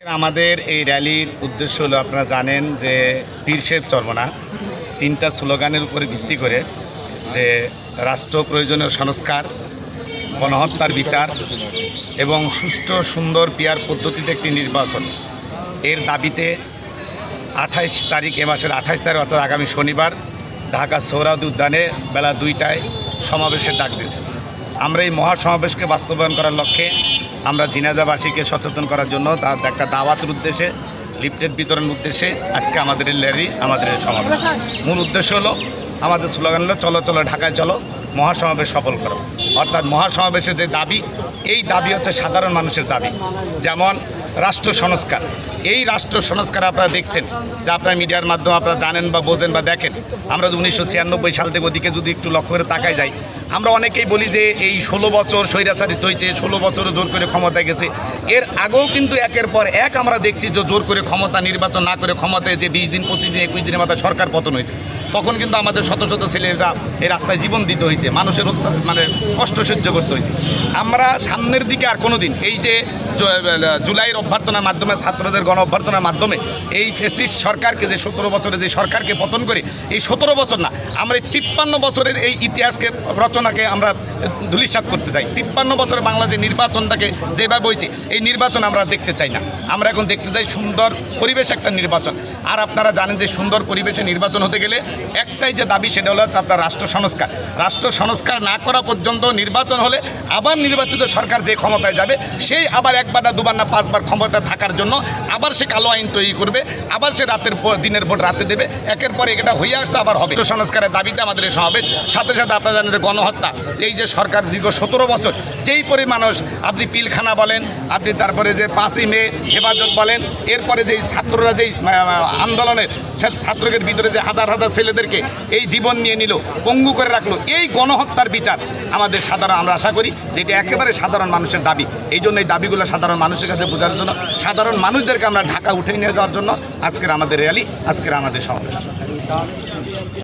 আমাদের এই র্যালির উদ্দেশ্য হলো আপনারা জানেন যে পীরশেব চর্মনা, তিনটা স্লোগানের উপরে ভিত্তি করে যে রাষ্ট্র প্রয়োজনীয় সংস্কার, গণহত্যার বিচার এবং সুষ্ঠু, সুন্দর পিয়ার পদ্ধতিতে একটি নির্বাচন। এর দাবিতে আঠাইশ তারিখ, এ মাসের আঠাইশ তারিখ, অর্থাৎ আগামী শনিবার ঢাকা সৌরাদ উদ্যানে বেলা দুইটায় সমাবেশের ডাক দিয়েছে আমরা এই মহাসমাবেশকে বাস্তবায়ন করার লক্ষ্যে আমরা জিনাদাবাসীকে সচেতন করার জন্য তার একটা দাওয়াতের উদ্দেশ্যে লিফটেড বিতরণের উদ্দেশ্যে আজকে আমাদের এই র্যালি, আমাদের এই সমাবেশ। মূল উদ্দেশ্য হলো, আমাদের স্লোগান হলো, চলো চলো, ঢাকায় চলো, মহাসমাবেশ সফল করো। অর্থাৎ মহাসমাবেশের যে দাবি, এই দাবি হচ্ছে সাধারণ মানুষের দাবি। যেমন রাষ্ট্র সংস্কার। এই রাষ্ট্র সংস্কার আপনারা দেখছেন, যা আপনার মিডিয়ার মাধ্যমে আপনারা জানেন বা বোঝেন বা দেখেন। আমরা উনিশশো ছিয়ানব্বই সাল থেকে ওদিকে যদি একটু লক্ষ্য করে তাকাই যাই আমরা অনেকেই বলি যে এই ষোলো বছর স্বৈরাচারিত হয়েছে, ষোলো বছরও জোর করে ক্ষমতায় গেছে। এর আগেও কিন্তু একের পর এক আমরা দেখছি যে জোর করে ক্ষমতা, নির্বাচন না করে ক্ষমতায় যে বিশ দিন, পঁচিশ দিন, একুশ দিনের মাথায় সরকার পতন হয়েছে। তখন কিন্তু আমাদের শত শত ছেলেরা এই রাস্তায় জীবন দিতে হয়েছে, মানুষের মানে কষ্ট সহ্য করতে হয়েছে। আমরা সামনের দিকে আর কোনো দিন এই যে জুলাইয়ের অভ্যর্থনার মাধ্যমে, ছাত্রদের গণ অভ্যর্থনার মাধ্যমে এই ফেসিস্ট সরকারকে যে সতেরো বছরে যে সরকারকে পতন করে, এই সতেরো বছর না, আমরা এই তিপ্পান্ন বছরের এই ইতিহাসকে রচনাকে আমরা ধুলিসাৎ করতে চাই। তিপ্পান্ন বছরে বাংলাদেশের নির্বাচনটাকে যেভাবে হয়েছে, এই নির্বাচন আমরা দেখতে চাই না। আমরা এখন দেখতে চাই সুন্দর পরিবেশ একটা নির্বাচন। আর আপনারা জানেন যে সুন্দর পরিবেশে নির্বাচন হতে গেলে একটাই যে দাবি, সেটা হলো আপনার রাষ্ট্র সংস্কার। রাষ্ট্র সংস্কার না করা পর্যন্ত নির্বাচন হলে আবার নির্বাচিত সরকার যে ক্ষমতায় যাবে, সেই আবার একবার না দুবার না পাঁচবার ক্ষমতা থাকার জন্য আবার সে কালো আইন তৈরি করবে, আবার সে রাতের দিনের ভোট রাতে দেবে, একের পর এটা হয়ে আসছে, আবার হবে। সংস্কারের দাবিতে আমাদের এই সমাবেশ সাথে সাথে আপনারা জানেন যে গণহত্যা এই যে সরকার দীর্ঘ সতেরো বছর যেই পরি মানুষ আপনি পিলখানা বলেন, আপনি তারপরে যে পাঁচই মে হেফাজত বলেন, এরপরে যেই ছাত্ররা যেই আন্দোলনের ছাত্রদের ভিতরে যে হাজার হাজার ছেলেদেরকে এই জীবন নিয়ে নিল, পঙ্গু করে রাখল, এই গণহত্যার বিচার আমাদের সাধারণ, আমরা আশা করি যে এটা একেবারে সাধারণ মানুষের দাবি। এই জন্য এই দাবিগুলো সাধারণ মানুষের কাছে বোঝার জন্য, সাধারণ মানুষদেরকে আমরা ঢাকা উঠে নিয়ে যাওয়ার জন্য আজকের আমাদের র্যালি, আজকের আমাদের সমাবেশ।